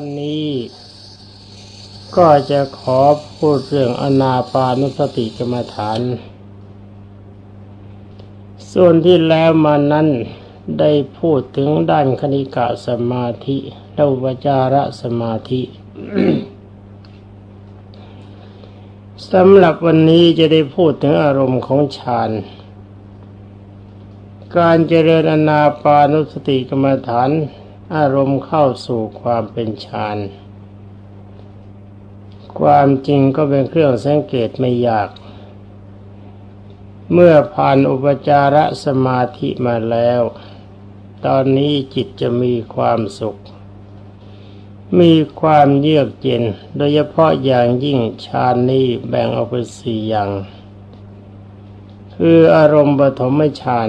วันนี้ ก็จะขอพูดเรื่องอนาปานุสติกรรมฐาน ส่วนที่แล้วมานั้นได้พูดถึงด้านคณิกะสมาธิและอุปจารสมาธิสำหรับวันนี้จะได้พูดถึงอารมณ์ของฌานการเจริญอนาปานุสติกรรมฐาน อารมณ์เข้าสู่ความเป็นฌานความจริงก็เป็นเครื่องสังเกตไม่ยาก เมื่อผ่านอุปจารสมาธิมาแล้ว ตอนนี้จิตจะมีความสุข มีความเยือกเย็น โดยเฉพาะอย่างยิ่งฌานนี้แบ่งออกเป็นสี่อย่าง คืออารมณ์ปฐมฌาน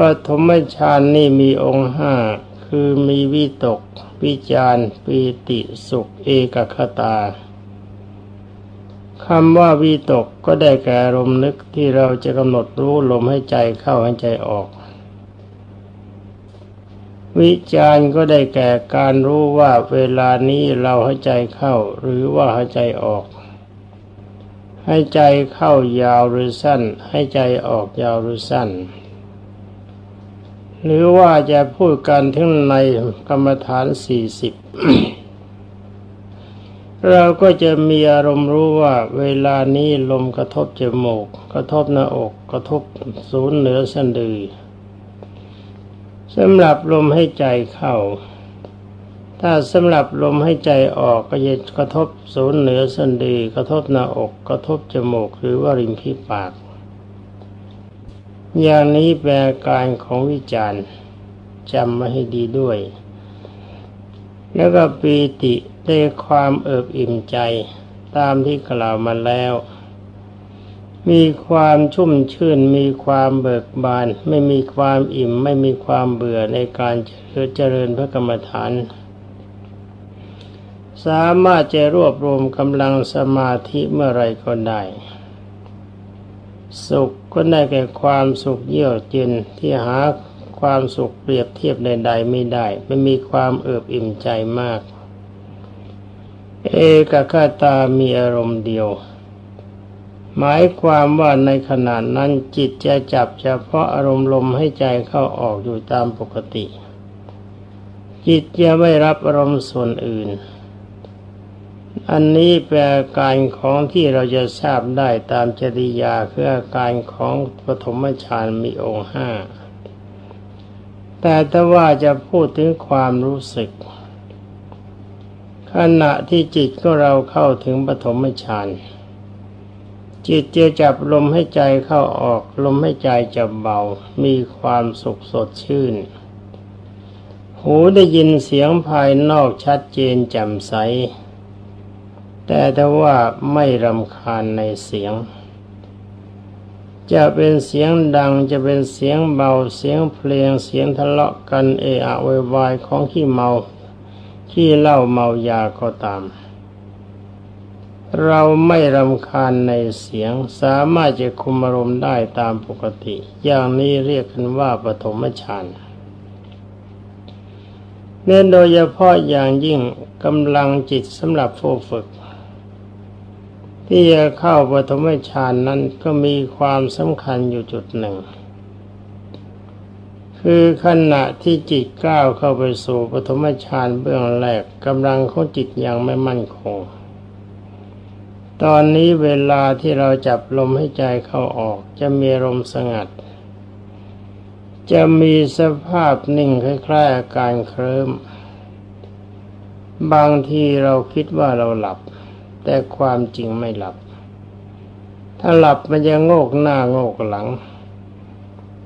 ปฐมฌานนี่มีองค์ห้าคือมีวิตกวิจารปีติสุขเอกคตาคำว่าวิตกก็ได้แก่อารมณ์นึกที่เราจะกำหนดรู้ลมให้ใจเข้าให้ใจออก วิจารก็ได้แก่การรู้ว่าเวลานี้เราให้ใจเข้า หรือว่าให้ใจออก ให้ใจเข้ายาวหรือสั้น ให้ใจออกยาวหรือสั้น หรือว่าจะพูดกันถึงในกรรมฐานสี่สิบเราก็จะมีอารมณ์รู้ว่าเวลานี้ลมกระทบจมูก กระทบหน้าอก กระทบศูนย์เหนือสะดือสำหรับลมให้ใจเข้า ถ้าสำหรับลมให้ใจออกก็จะกระทบศูนย์เหนือสะดือกระทบหน้าอก กระทบจมูกหรือว่าริมฝีปาก อย่างนี้แปลการของวิจารณ์จำมาให้ดีด้วย แล้วก็ปีติได้ความเอิบอิ่มใจตามที่กล่าวมาแล้ว มีความชุ่มชื่น มีความเบิกบาน ไม่มีความอิ่ม ไม่มีความเบื่อในการเจริญพระกรรมฐาน สามารถจะรวบรวมกำลังสมาธิเมื่อไรก็ได้ สุขก็ได้แก่ความสุขเยือกเย็นที่หาความสุขเปรียบเทียบใดๆไม่ได้ไม่มีความเอิบอิ่มใจมาก เอกคตามีอารมณ์เดียว หมายความว่าในขณะนั้นจิตจะจับเฉพาะอารมณ์ลมให้ใจเข้าออกอยู่ตามปกติ จิตจะไม่รับอารมณ์ส่วนอื่น อันนี้แปลการของที่เราจะทราบได้ตามจริยาคืออาการของปฐมฌานมีองค์ห้าแต่ถ้าว่าจะพูดถึงความรู้สึก ขณะที่จิตก็เราเข้าถึงปฐมฌานจิตจะจับลมให้ใจเข้าออก ลมให้ใจจะเบา มีความสุขสดชื่น หูได้ยินเสียงภายนอกชัดเจนแจ่มใส แต่ถ้าว่าไม่รำคาญในเสียง จะเป็นเสียงดังจะเป็นเสียงเบาเสียงเพลงเสียงทะเลาะกันเอะอะวยวายของขี้เมาขี้เหล้าเมายาก็ตาม เราไม่รำคาญในเสียงสามารถจะคุมอารมณ์ได้ตามปกติ อย่างนี้เรียกกันว่าปฐมฌานเน้นโดยเฉพาะอย่างยิ่งกำลังจิตสำหรับผู้ฝึก ที่จะเข้าปฐมฌานนั้นก็มีความสำคัญอยู่จุดหนึ่ง คือขณะที่จิตก้าวเข้าไปสู่ปฐมฌานเบื้องแรกกำลังของจิตยังไม่มั่นคง ตอนนี้เวลาที่เราจับลมให้ใจเข้าออก จะมีลมสงัด จะมีสภาพนิ่งคล้ายๆอาการเคลิ้มบางทีเราคิดว่าเราหลับ แต่ความจริงไม่หลับ ถ้าหลับมันจะโงกหน้าโงกหลัง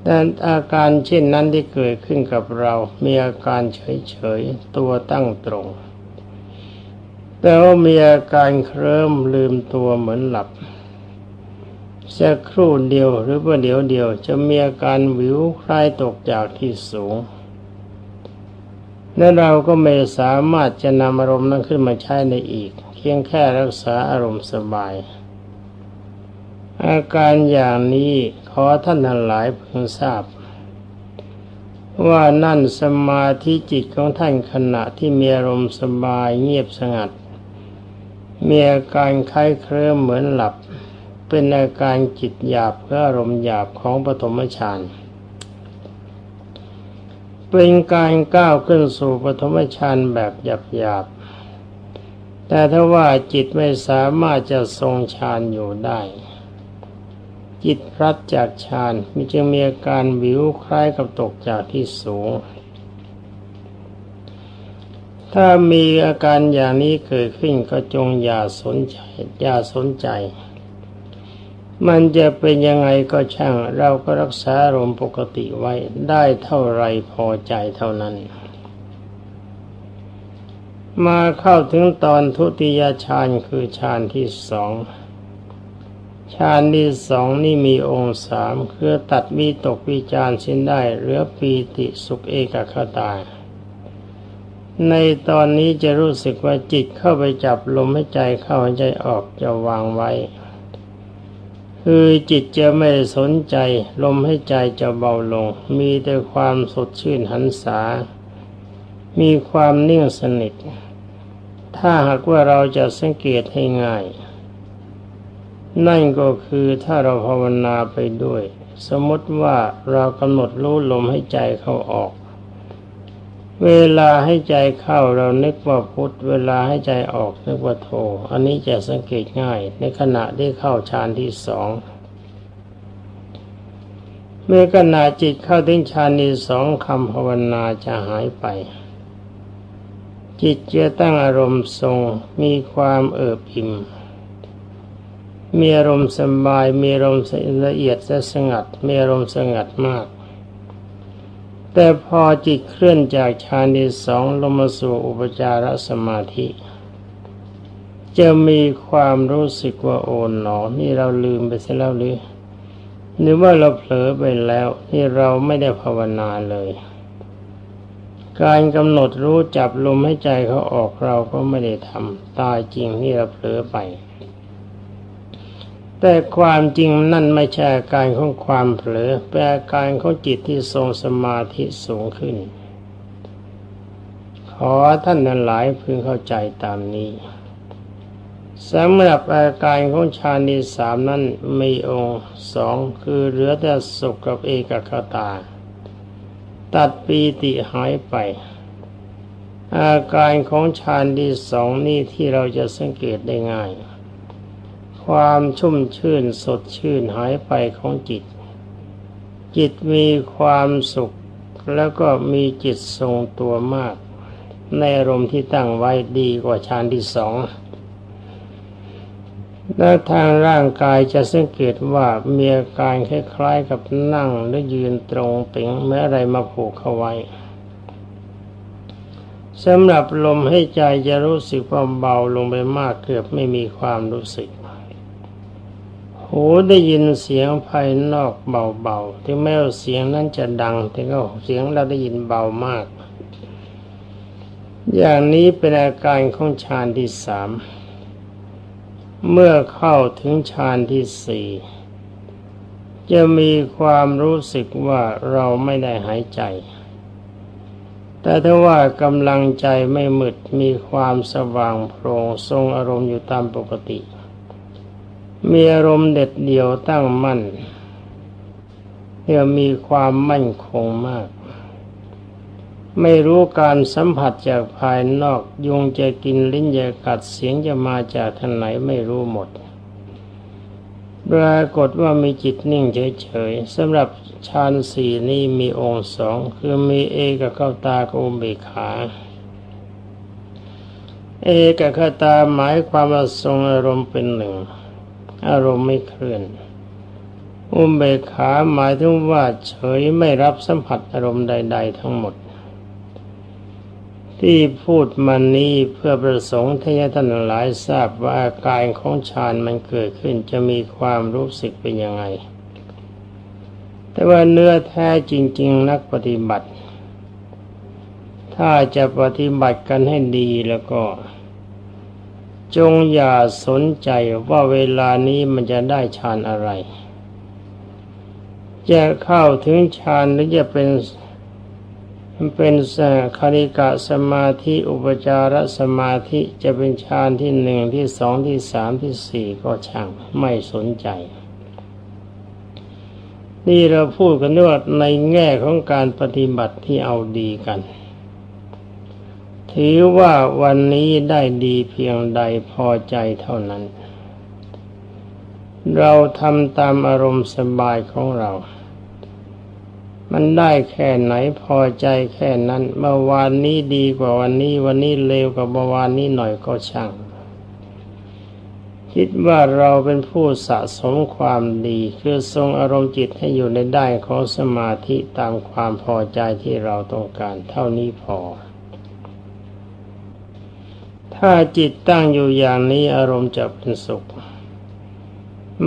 แต่อาการเช่นนั้นที่เกิดขึ้นกับเรา มีอาการเฉยๆ ตัวตั้งตรง แต่ว่ามีอาการเคลิ้มลืมตัวเหมือนหลับสักครู่เดียวหรือว่าเดี๋ยวเดียว จะมีอาการวิวคล้ายตกจากที่สูง และเราก็ไม่สามารถจะนำอารมณ์นั้นขึ้นมาใช้ในอีก พียงแค่รักษาอารมณ์สบาย อาการอย่างนี้ขอท่านทั้งหลายเพิ่งทราบ ว่านั่นสมาธิจิตของท่านขณะที่มีอารมณ์สบายเงียบสงัด มีอาการคล้ายเคลิ้มเหมือนหลับ เป็นอาการจิตหยาบเพื่ออารมณ์หยาบของปฐมฌานเป็นการก้าวขึ้นสู่ปฐมฌานแบบหยาบๆ แต่ถ้าว่าจิตไม่สามารถจะทรงฌานอยู่ได้ จิตพลัดจากฌานมีจึงมีอาการวิวคล้ายกับตกจากที่สูง ถ้ามีอาการอย่างนี้เกิดขึ้นก็จงอย่าสนใจอย่าสนใจ มันจะเป็นยังไงก็ช่าง เราก็รักษาอารมปกติไว้ได้เท่าไรพอใจเท่านั้น มาเข้าถึงตอนทุติยฌานคือฌานที่สองฌานที่สองนี่มีองค์สามคือตัดวิตกวิจารสิ้นได้เหลือปีติสุขเอกคตา ในตอนนี้จะรู้สึกว่าจิตเข้าไปจับลมให้ใจเข้าให้ใจออกจะวางไว้ คือจิตจะไม่สนใจ ลมให้ใจจะเบาลง มีแต่ความสดชื่นหันษา มีความนิ่งสนิท ถ้าหากว่าเราจะสังเกตให้ง่าย นั่นก็คือถ้าเราภาวนาไปด้วย สมมติว่าเรากำหนดรู้ลมให้ใจเข้าออก เวลาให้ใจเข้าเรานึกว่าพุทธเวลาให้ใจออกนึกว่าโท อันนี้จะสังเกตง่าย ในขณะที่เข้าฌานที่สองเมื่อขณะจิตเข้าถึงฌานที่สองคำภาวนาจะหายไป จิตจะตั้งอารมณ์ทรงมีความเอิบอิ่มมีอารมณ์สบายมีอารมณ์ละเอียดและสงัดมีอารมณ์สงัดมาก แต่พอจิตเคลื่อนจากฌานที่สองลงมาสู่อุปจารสมาธิ จะมีความรู้สึกว่าโอนหนอนี่เราลืมไปเสียแล้วหรือหรือว่าเราเผลอไปแล้วนี่เราไม่ได้ภาวนาเลย การกำหนดรู้จับลมให้ใจเขาออกเราก็ไม่ได้ทำตายจริงนี่เราเผลอไป แต่ความจริงนั่นไม่ใช่อาการของความเผลอเป็นอาการของจิตที่ทรงสมาธิสูงขึ้น ขอท่านนั้นหลายพึงเข้าใจตามนี้สำหรับอาการของฌานที่สามนั้นมีองค์สองคือเหลือแต่สุขกับเอกคตา ตัดปีติหายไป อาการของฌานที่สองนี่ที่เราจะสังเกตได้ง่าย ความชุ่มชื่นสดชื่นหายไปของจิต จิตมีความสุขแล้วก็มีจิตทรงตัวมาก ในอารมณ์ที่ตั้งไว้ดีกว่าฌานที่สอง และทางร่างกายจะสังเกตว่ามีอาการคล้ายๆกับนั่งหรือยืนตรงเป่งแม้อะไรมาผูกเข้าไว้สำหรับลมให้ใจจะรู้สึกคว่าเบาลงไปมากเกือบไม่มีความรู้สึก หูได้ยินเสียงภายนอกเบาๆถึงแม้ว่าเสียงนั้นจะดังแต่ก็เสียงเราได้ยินเบามาก อย่างนี้เป็นอาการของฌานที่สาม เมื่อเข้าถึงฌานที่สี่จะมีความรู้สึกว่าเราไม่ได้หายใจ แต่ถ้าว่ากำลังใจไม่มืดมีความสว่างโปร่งทรงอารมณ์อยู่ตามปกติ มีอารมณ์เด็ดเดี่ยวตั้งมั่นเรียมีความมั่นคงมาก ไม่รู้การสัมผัสจากภายนอก ยุงจะกินลิ้นจะกัดเสียงจะมาจากทางไหนไม่รู้หมดปรากฏว่ามีจิตนิ่งเฉยๆสำหรับฌานสี่นี้มีองค์สองคือมีเอกเข้าตากับอุเบกขา เอกคตาหมายความว่าทรงอารมณ์เป็นหนึ่ง อารมณ์ไม่เคลื่อน อุเบกขาหมายถึงว่าเฉยไม่รับสัมผัสอารมณ์ใด ๆ ทั้งหมด ที่พูดมานี้เพื่อประสงค์ที่ให้ท่านหลายทราบว่าอาการของฌานมันเกิดขึ้นจะมีความรู้สึกเป็นยังไง แต่ว่าเนื้อแท้จริง ๆ นักปฏิบัติ ถ้าจะปฏิบัติกันให้ดีแล้วก็ จงอย่าสนใจว่าเวลานี้มันจะได้ฌานอะไร จะเข้าถึงฌานหรือจะเป็นมัน เป็นคาริกะสมาธิอุปจารสมาธิจะเป็นฌานที่หนึ่งที่สองที่สามที่สี่ก็ช่างไม่สนใจ นี่เราพูดกันด้วยในแง่ของการปฏิบัติที่เอาดีกัน ถือว่าวันนี้ได้ดีเพียงใดพอใจเท่านั้น เราทำตามอารมณ์สบายของเรา มันได้แค่ไหนพอใจแค่นั้นเมื่อวานนี้ดีกว่าวันนี้วันนี้เลวกว่าเมื่อวานนี้หน่อยก็ช่าง คิดว่าเราเป็นผู้สะสมความดีคือทรงอารมณ์จิตให้อยู่ในได้ของสมาธิตามความพอใจที่เราต้องการ เท่านี้พอ ถ้าจิตตั้งอยู่อย่างนี้อารมณ์จะเป็นสุข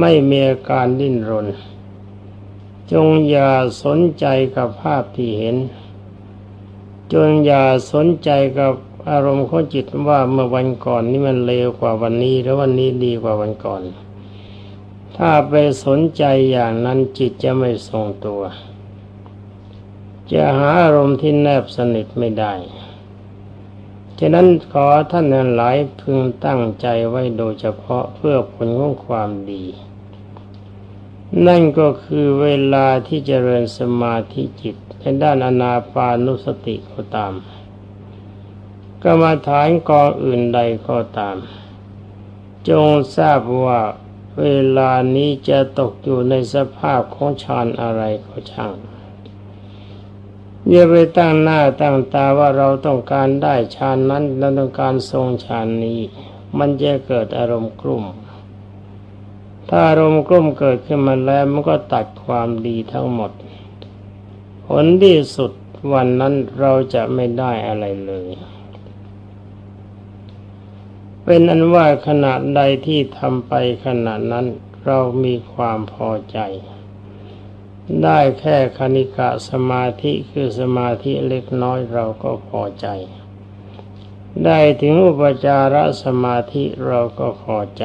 ไม่มีอาการดิ้นรน จงอย่าสนใจกับภาพที่เห็น จงอย่าสนใจกับอารมณ์ของจิตว่าเมื่อวันก่อนนี่มันเลวกว่าวันนี้แล้ววันนี้ดีกว่าวันก่อน ถ้าไปสนใจอย่างนั้นจิตจะไม่ทรงตัว จะหาอารมณ์ที่แนบสนิทไม่ได้ ฉะนั้นขอท่านหลายพึงตั้งใจไว้โดยเฉพาะเพื่อผลของความดี นั่นก็คือเวลาที่เจริญสมาธิจิตในด้านอนาปานุสติก็ตามกรรมฐานกองอื่นใดก็ตาม จงทราบว่าเวลานี้จะตกอยู่ในสภาพของฌานอะไรก็ช่างอย่าไปตั้งหน้าตั้งตาว่าเราต้องการได้ฌานนั้นเราต้องการทรงฌานนี้ มันจะเกิดอารมณ์กลุ่ม ถ้าอารมณ์กลุ้มเกิดขึ้นมาแล้วมันก็ตัดความดีทั้งหมด ผลที่สุดวันนั้นเราจะไม่ได้อะไรเลย เป็นอันว่าขณะใดที่ทำไปขณะนั้นเรามีความพอใจ ได้แค่คณิกะสมาธิคือสมาธิเล็กน้อยเราก็พอใจ ได้ถึงอุปจารสมาธิเราก็พอใจ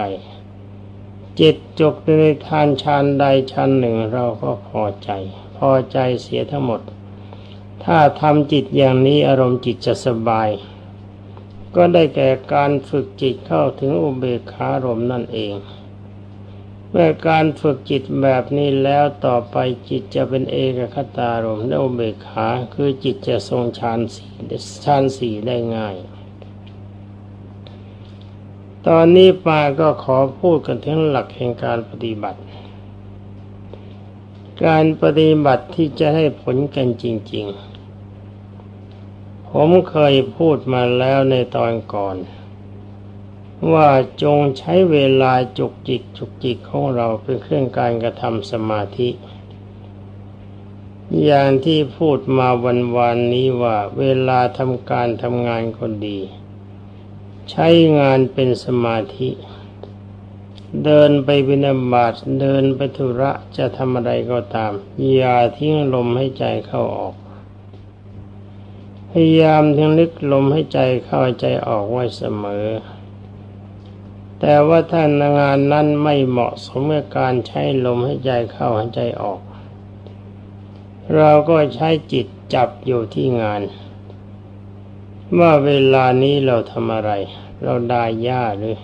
จิตจบในทานชานใดชานหนึ่งเราก็พอใจ พอใจเสียทั้งหมด ถ้าทำจิตอย่างนี้อารมณ์จิตจะสบาย ก็ได้แก่การฝึกจิตเข้าถึงอุเบกขารมนั่นเอง เมื่อการฝึกจิตแบบนี้แล้วต่อไปจิตจะเป็นเอกคตารมและอุเบกขาคือจิตจะทรงฌานสีฌานสีได้ง่าย ตอนนี้ปาก็ขอพูดกันถึงหลักแห่งการปฏิบัติ การปฏิบัติที่จะให้ผลกันจริง ๆ ผมเคยพูดมาแล้วในตอนก่อน ว่าจงใช้เวลาจุกจิกจุกจิกของเราเป็นเครื่องการกระทำสมาธิ อย่างที่พูดมาวันวานนี้ว่าเวลาทำการทำงานคนดี ใช้งานเป็นสมาธิ เดินไปบินาบาตเดินไปธุระจะทำอะไรก็ตาม อย่าทิ้งลมให้ใจเข้าออก พยายามทิ้งลึกลมให้ใจเข้าใจออกไว้เสมอ แต่ว่าถ้างานนั้นไม่เหมาะสมกับการใช้ลมให้ใจเข้าให้ใจออก เราก็ใช้จิตจับอยู่ที่งาน ว่าเวลานี้เราทำอะไร เราได้ยาหรือ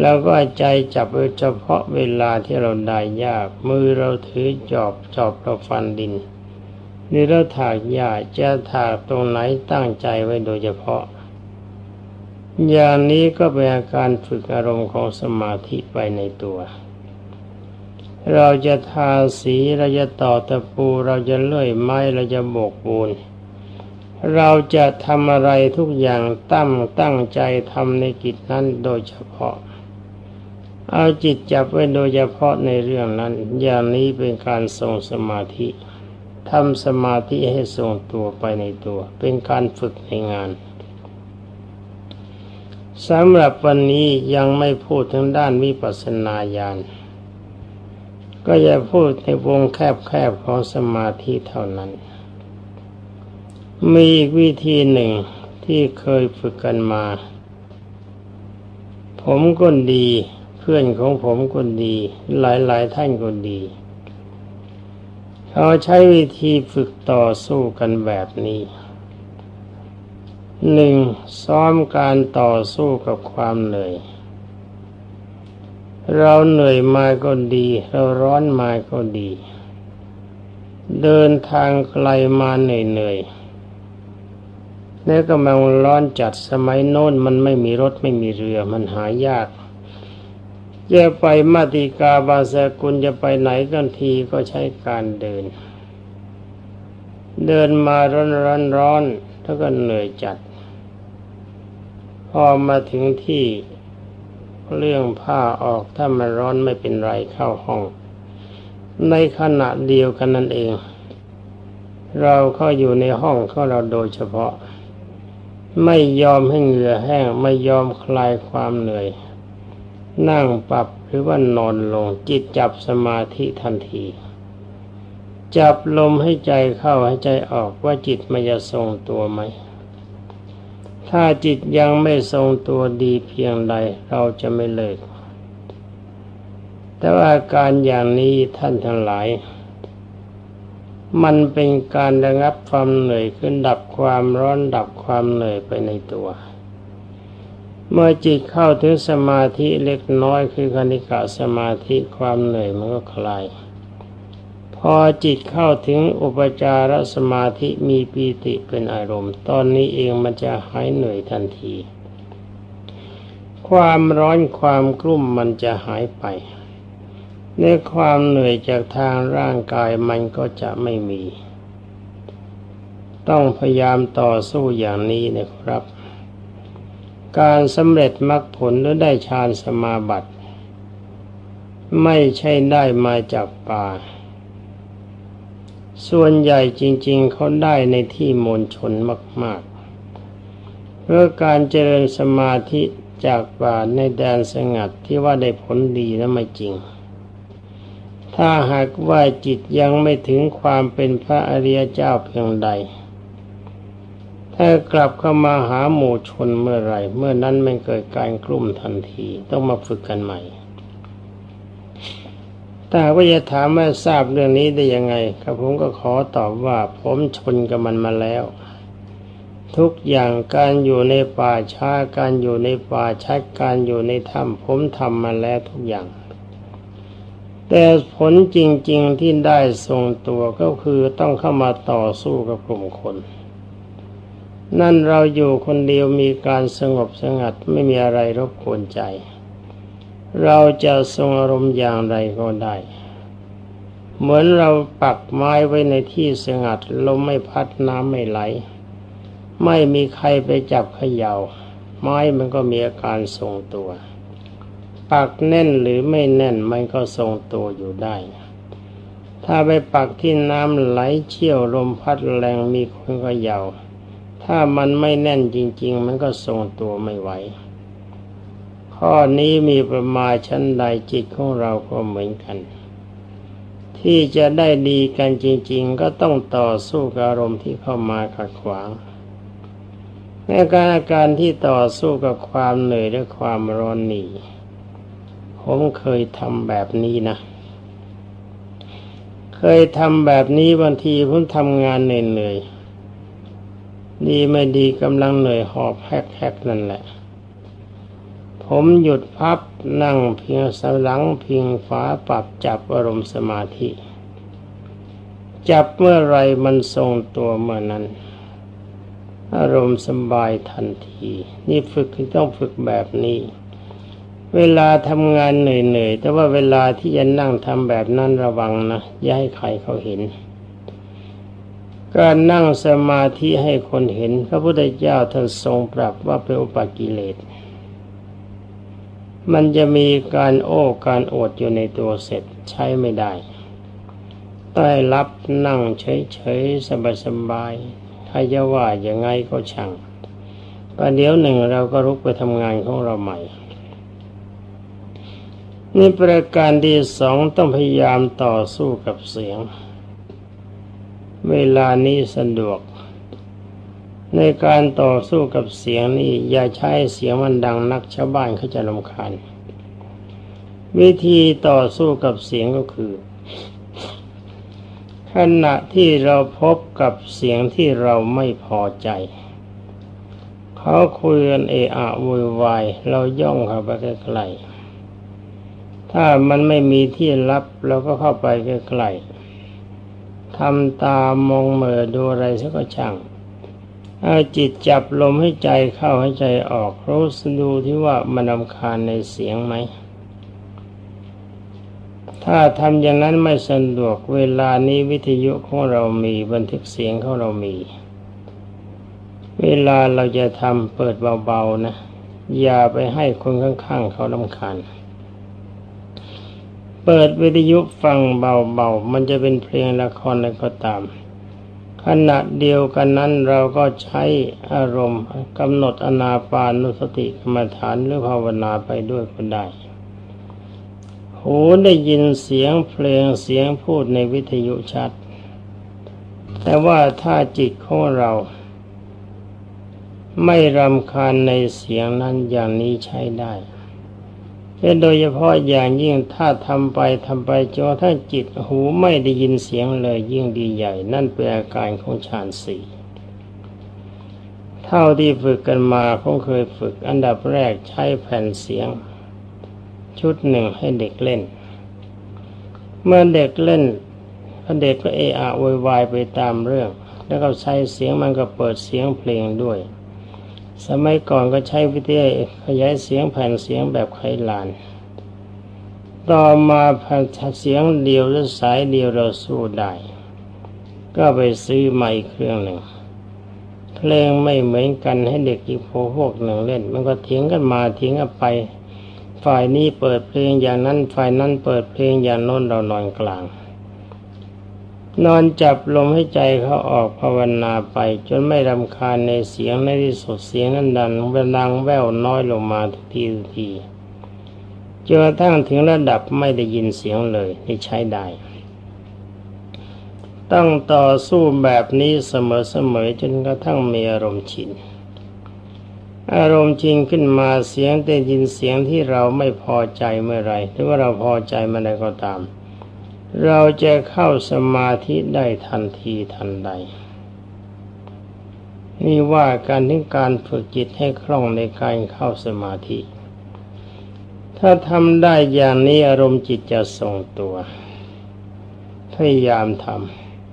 แล้วก็ใจจับเฉพาะเวลาที่เราได้ยามือเราถือจอบจอบเราฟันดินนี่เราถากหญ้าจะถากตรงไหนตั้งใจไว้โดยเฉพาะ อย่างนี้ก็เป็นอาการฝึกอารมณ์ของสมาธิไปในตัว เราจะทาสีเราจะต่อตะปูเราจะเลื่อยไม้เราจะโบกปูน เราจะทำอะไรทุกอย่างตั้งตั้งใจทำในกิจนั้นโดยเฉพาะ เอาจิตจับไว้โดยเฉพาะในเรื่องนั้น อย่างนี้เป็นการทรงสมาธิทำสมาธิให้ทรงตัวไปในตัว เป็นการฝึกในงานสำหรับวันนี้ยังไม่พูดถึงด้านวิปัสสนาญาณก็จะพูดในวงแคบๆของสมาธิเท่านั้น มีอีกวิธีหนึ่งที่เคยฝึกกันมา ผมก็ดี เพื่อนของผมก็ดี หลายๆท่านก็ดี เขาใช้วิธีฝึกต่อสู้กันแบบนี้หนึ่งซ้อมการต่อสู้กับความเหนื่อย เราเหนื่อยมาก็ดี เราร้อนมาก็ดี เดินทางไกลมาเหนื่อยๆ แล้วก็มันร้อนจัดสมัยโน้นมันไม่มีรถไม่มีเรือมันหายากจะไปมาติกาบาสกุลจะไปไหนกันทีก็ใช้การเดิน เดินมาร้อนร้อนร้อนแล้วก็เหนื่อยจัด พอมาถึงที่เรื่องผ้าออกถ้ามันร้อนไม่เป็นไรเข้าห้อง ในขณะเดียวกันนั่นเอง เราเข้าอยู่ในห้องของเราโดยเฉพาะ ไม่ยอมให้เหงื่อแห้งไม่ยอมคลายความเหนื่อย นั่งปรับหรือว่านอนลงจิตจับสมาธิทันที จับลมให้ใจเข้าให้ใจออกว่าจิตมันจะทรงตัวไหม ถ้าจิตยังไม่ทรงตัวดีเพียงใดเราจะไม่เลิก แต่ว่าอาการอย่างนี้ท่านทั้งหลาย มันเป็นการระงับความเหนื่อยขึ้นดับความร้อนดับความเหนื่อยไปในตัว เมื่อจิตเข้าถึงสมาธิเล็กน้อยคือคณิกะสมาธิความเหนื่อยมันก็คลายพอจิตเข้าถึงอุปจารสมาธิมีปีติเป็นอารมณ์ ตอนนี้เองมันจะหายเหนื่อยทันที ความร้อนความกลุ่มมันจะหายไป ในความเหนื่อยจากทางร่างกายมันก็จะไม่มี ต้องพยายามต่อสู้อย่างนี้นะครับ การสำเร็จมรรคผลหรือได้ฌานสมาบัติ ไม่ใช่ได้มาจากป่า ส่วนใหญ่จริง ๆเขาได้ในที่มณฑลมาก ๆ เพื่อการเจริญสมาธิจากป่าในแดนสงัดที่ว่าได้ผลดีนั้นไม่จริง ถ้าหากว่าจิตยังไม่ถึงความเป็นพระอริยเจ้าเพียงใด ถ้ากลับเข้ามาหาหมู่ชนเมื่อไหรเมื่อนั้นมันเกิดการกลุ่มทันทีต้องมาฝึกกันใหม่ถ้าว่าจะถามว่าทราบเรื่องนี้ได้ยังไงครับผมก็ขอตอบว่าผมชนกับมันมาแล้ว ทุกอย่างการอยู่ในป่าช้าการอยู่ในป่าชัดการอยู่ในถ้ำผมทำมาแล้วทุกอย่าง แต่ผลจริง ๆที่ได้ทรงตัวก็คือต้องเข้ามาต่อสู้กับกลุ่มคน นั่นเราอยู่คนเดียวมีการสงบสงัดไม่มีอะไรรบกวนใจ เราจะทรงอารมณ์อย่างไรก็ได้ เหมือนเราปักไม้ไว้ในที่สงัดลมไม่พัดน้ำไม่ไหล ไม่มีใครไปจับเขยา่า ไม้มันก็มีอาการทรงตัว ปักแน่นหรือไม่แน่นมันก็ทรงตัวอยู่ได้ ถ้าไปปักที่น้ำไหลเชี่ยวลมพัดแรงมีคนเยา่าถ้ามันไม่แน่นจริง ๆ มันก็ทรงตัวไม่ไหว ข้อนี้มีประมาณชั้นใดจิตของเราก็เหมือนกัน ที่จะได้ดีกันจริง ๆ ก็ต้องต่อสู้กับอารมณ์ที่เข้ามาขัดขวางในการอาการที่ต่อสู้กับความเหนื่อยและความร้อนหนี ผมเคยทำแบบนี้นะ เคยทำแบบนี้บางทีผมทำงานเหนื่อยๆดีไม่ดีกำลังเหนื่อยหอบแฮกๆนั่นแหละ ผมหยุดพับนั่งเพียงสลังพิงฝาปรับจับอารมณ์สมาธิ จับเมื่อไรมันทรงตัวเมื่อนั้นอารมณ์สบายทันที นี่ฝึกต้องฝึกแบบนี้ เวลาทำงานเหนื่อยๆ แต่ว่าเวลาที่จะนั่งทำแบบนั้นระวังนะ อย่าให้ใครเขาเห็น การนั่งสมาธิให้คนเห็น พระพุทธเจ้าท่านทรงปรับว่าเป็นอุปกิเลส มันจะมีการโอ้การโอดอยู่ในตัวเสร็จใช้ไม่ได้ได้รับนั่งเฉยๆ สบายๆใครจะว่ายังไงก็ช่างประเดี๋ยวหนึ่งเราก็รุกไปทำงานของเราใหม่ นี่ประการที่สองต้องพยายามต่อสู้กับเสียง เวลานี้สะดวก ในการต่อสู้กับเสียงนี่อย่าใช้เสียงมันดังนักชาวบ้านเขาจะรำคาญวิธีต่อสู้กับเสียงก็คือ ขณะที่เราพบกับเสียงที่เราไม่พอใจ เขาคุยกันเอะอะโวยวายเราย่องเข้าไปใกล้ๆ ถ้ามันไม่มีที่รับเราก็เข้าไปใกล้ๆทำตามองเหม่อดูอะไรสักก็ช่างเอาจิตจับลมให้ใจเข้าให้ใจออกรู้สดูที่ว่ามันรำคาญในเสียงไหม ถ้าทำอย่างนั้นไม่สะดวกเวลานี้วิทยุของเรามีบันทึกเสียงของเรามี เวลาเราจะทำเปิดเบาๆนะ อย่าไปให้คนข้างๆเขาลำคาญ เปิดวิทยุฟังเบาๆ มันจะเป็นเพลงละครอะไรก็ตาม ขณะเดียวกันนั้นเราก็ใช้อารมณ์กำหนดอนาปานุสติกรรมฐานหรือภาวนาไปด้วยก็ได้ หูได้ยินเสียงเพลงเสียงพูดในวิทยุชัด แต่ว่าถ้าจิตของเราไม่รำคาญในเสียงนั้นอย่างนี้ใช้ได้ และโดยเฉพาะอย่างยิ่งถ้าทำไปทำไปจนถ้าจิตหูไม่ได้ยินเสียงเลยยิ่งดีใหญ่ นั่นเป็นอาการของฌานสี่เท่าที่ฝึกกันมาคงเคยฝึกอันดับแรกใช้แผ่นเสียง ชุดหนึ่งให้เด็กเล่น เมื่อเด็กเล่นเด็กก็เอะอะวยวายไปตามเรื่อง แล้วก็ใช้เสียงมันก็เปิดเสียงเพลงด้วย สมัยก่อนก็ใช้วิทยุขยายเสียงแผ่นเสียงแบบไขลาน ต่อมาแผ่นเสียงเดียวหรือสายเดียวเราสู้ได้ ก็ไปซื้อใหม่เครื่องหนึ่งเพลงไม่เหมือนกันให้เด็กอีกพวกหนึ่งเล่น มันก็เถียงกันมาเถียงกันไป ฝ่ายนี้เปิดเพลงอย่างนั้นฝ่ายนั้นเปิดเพลงอย่างโน้นเรานอนกลาง นอนจับลมให้ใจเขาออกภาวนาไป จนไม่รำคาญในเสียงในที่สุดเสียงนั้นดันดังแว่วน้อยลงมาทุกทีทุกทีจนกระทั่งถึงระดับไม่ได้ยินเสียงเลยนี่ใช้ได้ ต้องต่อสู้แบบนี้เสมอๆจนกระทั่งมีอารมณ์ชินอารมณ์ชินขึ้นมาเสียงได้ยินเสียงที่เราไม่พอใจเมื่อไรหรือว่าเราพอใจเมื่อไรก็ตาม เราจะเข้าสมาธิได้ทันทีทันใด นี่ว่าการถึงการฝึกจิตให้คล่องในการเข้าสมาธิ ถ้าทำได้อย่างนี้อารมณ์จิตจะทรงตัวพยายามท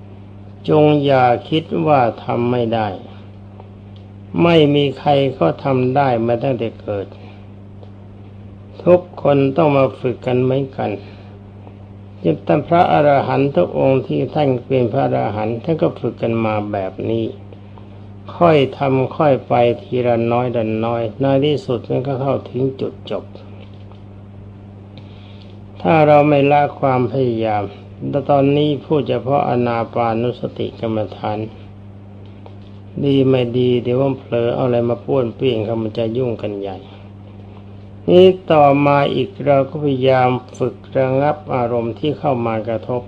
ำจงอย่าคิดว่าทำไม่ได้ ไม่มีใครก็ทำได้มาตั้งแต่เกิด ทุกคนต้องมาฝึกกันเหมือนกัน จิตตพระอรหันต์ทุกองค์ที่ท่านเป็นพระอรหันต์ท่านก็ฝึกกันมาแบบนี้ ค่อยทำค่อยไปทีละน้อยดันน้อยในที่สุดมันก็เข้าถึงจุดจบ ถ้าเราไม่ละความพยายามแต่ตอนนี้พูดเฉพาะอนาปานุสติกรรมฐานดีไม่ดีเดี๋ยวว่าเผลอเอาอะไรมาป้วนเปี้ยงเขามันจะยุ่งกันใหญ่ นี่ต่อมาอีกเราก็พยายามฝึกระงับอารมณ์ที่เข้ามากระทบ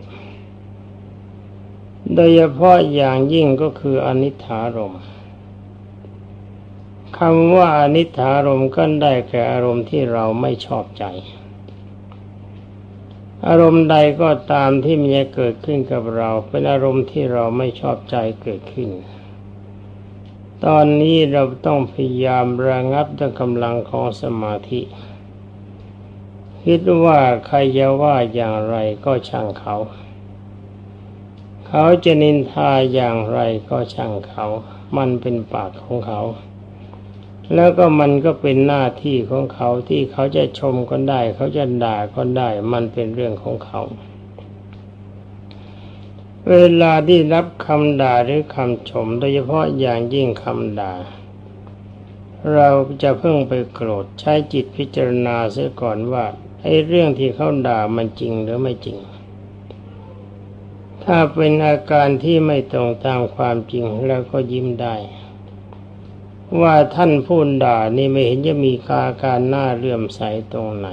โดยเฉพาะอย่างยิ่งก็คืออนิถารมณ์คำว่าอนิถารมณ์ก็ได้แก่อารมณ์ที่เราไม่ชอบใจ อารมณ์ใดก็ตามที่มีเกิดขึ้นกับเรา เป็นอารมณ์ที่เราไม่ชอบใจเกิดขึ้น ตอนนี้เราต้องพยายามระงับด้วยกำลังของสมาธิ คิดว่าใครจะว่าอย่างไรก็ช่างเขา เขาจะนินทาอย่างไรก็ช่างเขา มันเป็นปากของเขา แล้วก็มันก็เป็นหน้าที่ของเขาที่เขาจะชมก็ได้ เขาจะด่าก็ได้ มันเป็นเรื่องของเขา เวลาที่รับคำด่าหรือคำชม โดยเฉพาะอย่างยิ่งคำด่า เราจะเพิ่งไปโกรธใช้จิตพิจารณาเสียก่อนว่าไอ้เรื่องที่เขาด่ามันจริงหรือไม่จริง ถ้าเป็นอาการที่ไม่ตรงตามความจริงแล้วก็ยิ้มได้ ว่าท่านพูดด่านี่ไม่เห็นจะมีกาการหน้าเลื่อมใสตรงไหน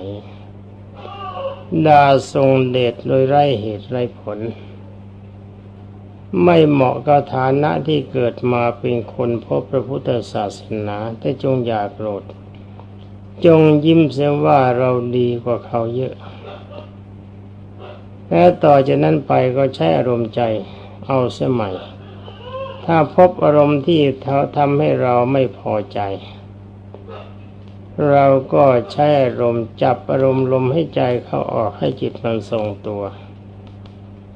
ด่าทรงเดชโดยไร้เหตุไร้ผล ไม่เหมาะกับฐานะที่เกิดมาเป็นคนพบพระพุทธศาสนาแต่จงอย่าโกรธ จงยิ้มเสียว่าเราดีกว่าเขาเยอะ และต่อจากนั้นไปก็ใช้อารมณ์ใจเอาเสียใหม่ ถ้าพบอารมณ์ที่ทำให้เราไม่พอใจ เราก็ใช้อารมณ์จับอารมณ์ลมให้ใจเข้าออกให้จิตมันทรงตัว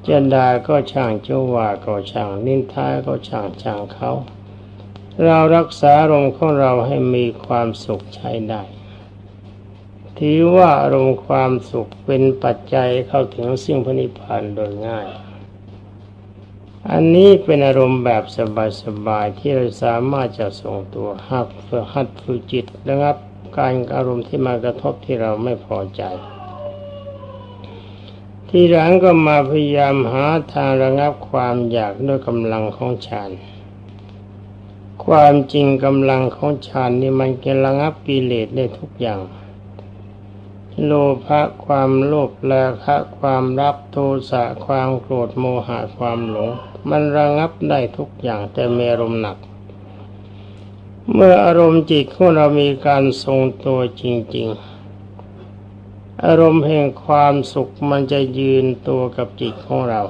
จะดาก็ช่างจะว่าก็ช่างนินทาก็ช่างช่างเขา เรารักษาอารมณ์ของเราให้มีความสุขใช้ได้ถือว่าอารมณ์ความสุขเป็นปัจจัยเข้าถึงสิ่งพนิพพานโดยง่าย อันนี้เป็นอารมณ์แบบสบายๆที่เราสามารถจะทรงตัวหักเพื่อหัดฝึกจิตนะครับ การอารมณ์ที่มากระทบที่เราไม่พอใจ ที่หลังก็มาพยายามหาทางระงับความอยากด้วยกำลังของฌานความจริงกำลังของฌานนี่มันจะระงับกิเลสได้ทุกอย่าง โลภะความโลภราคะความรับโทสะความโกรธโมหะความหลง มันระงับได้ทุกอย่างแต่มีอารมณ์หนัก เมื่ออารมณ์จิตของเรามีการทรงตัวจริง ๆ อารมณ์แห่งความสุขมันจะยืนตัวกับจิตของเรา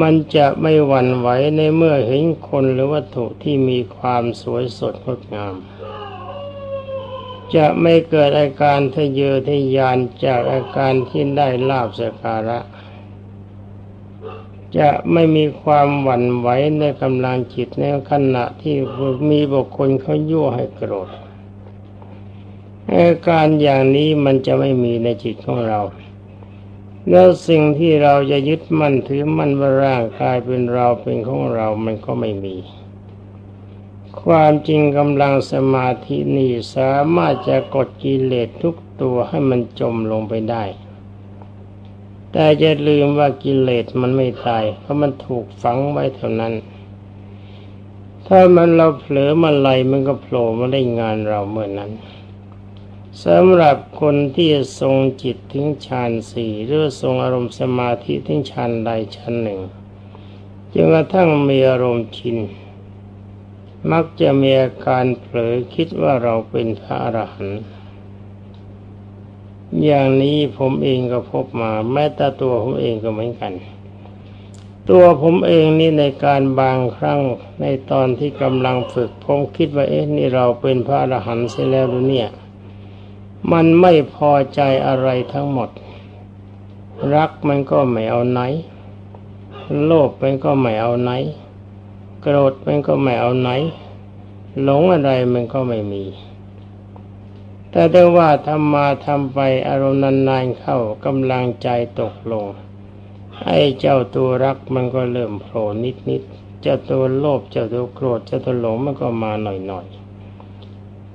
มันจะไม่หวั่นไหวในเมื่อเห็นคนหรือวัตถุที่มีความสวยสดงดงาม จะไม่เกิดอาการทะเยอทะยานจากอาการที่ได้ลาบสการะ จะไม่มีความหวั่นไหวในกำลังจิตในขณะที่มีบุคคลเขายั่วให้โกรธ อาการอย่างนี้มันจะไม่มีในจิตของเรา แล้วสิ่งที่เราจะยึดมั่นถือมั่นว่าร่างกายเป็นเราเป็นของเรา มันก็ไม่มี ความจริงกำลังสมาธินี่สามารถจะกดกิเลสทุกตัวให้มันจมลงไปได้ แต่จะลืมว่ากิเลสมันไม่ตาย เพราะมันถูกฝังไว้เท่านั้น ถ้ามันเราเผลอมาไหลมันก็โผล่มาได้งานเราเมื่อนนั้น สำหรับคนที่ทรงจิตถึงฌานสี่หรือทรงอารมณ์สมาธิถึงฌานใดชั้นหนึ่งจนกระทั่งมีอารมณ์ชิน มักจะมีอาการเผลอคิดว่าเราเป็นพระอรหันต์อย่างนี้ผมเองก็พบมา แม้แต่ตัวผมเองก็เหมือนกัน ตัวผมเองนี่ในการบางครั้งในตอนที่กำลังฝึก ผมคิดว่าเอ๊ะนี่เราเป็นพระอรหันต์เสียแล้วหรือเนี่ย มันไม่พอใจอะไรทั้งหมด รักมันก็ไม่เอาไหน โลภมันก็ไม่เอาไหน โกรธมันก็ไม่เอาไหน หลงอะไรมันก็ไม่มี แต่ได้ว่าทำมาทำไปอารมณ์นานๆเข้ากำลังใจตกลง ไอ้เจ้าตัวรักมันก็เริ่มโผล่นิดๆเจ้าตัวโลภเจ้าตัวโกรธเจ้าตัวหลงมันก็มาหน่อยๆ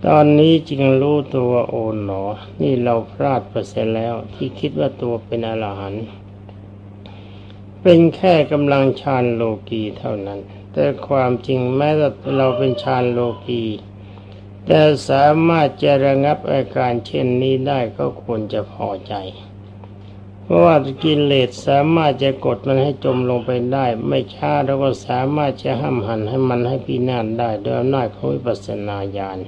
ตอนนี้จึงรู้ตัวโอนหนอ นี่เราพลาดไปเสียแล้วที่คิดว่าตัวเป็นอรหันต์เป็นแค่กำลังฌานโลกีเท่านั้น แต่ความจริงแม้เราเป็นฌานโลกีแต่สามารถจะระงับอาการเช่นนี้ได้ก็ควรจะพอใจ เพราะว่ากิเลสสามารถจะกดมันให้จมลงไปได้ ไม่ช้าเราก็สามารถจะห้ามหันให้มันให้พินาศได้โดยอำนาจของวิปัสสนาญาณ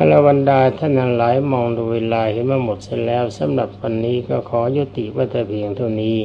อรบรรดาท่านหลายมองดูเวลาเห็นว่าหมดเสร็จแล้วสำหรับวันนี้ก็ขอยุติวัตเพียงเท่านี้